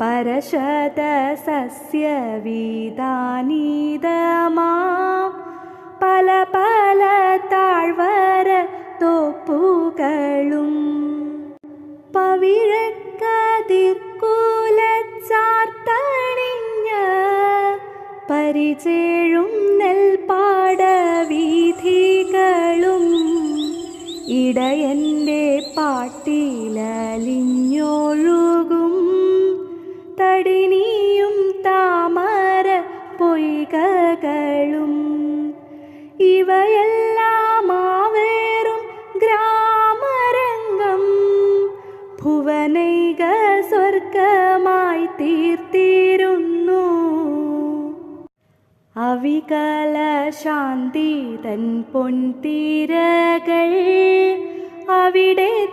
പരശതസസ്യവിധാനീതമാം. പല പല താഴ്വര തോപ്പുകളും പവിഴക്കതിർക്കൂലച്ചാർത്തണിഞ്ഞ പരിചേഴും നെൽപ്പാടവീഥികളും ഇടയന്റെ പാട്ടിലലിഞ്ഞൊഴുകും തടിനിയും താമര പൊയ്കകളും. ഇവയെല്ലാം ആവേറും ഗ്രാമരംഗം. ഭുവനൈക സ്വർഗമായി തീർത്തിരുന്നു. അവികല ശാന്തി തൻ പൊൻതീരകൾ അവിടെ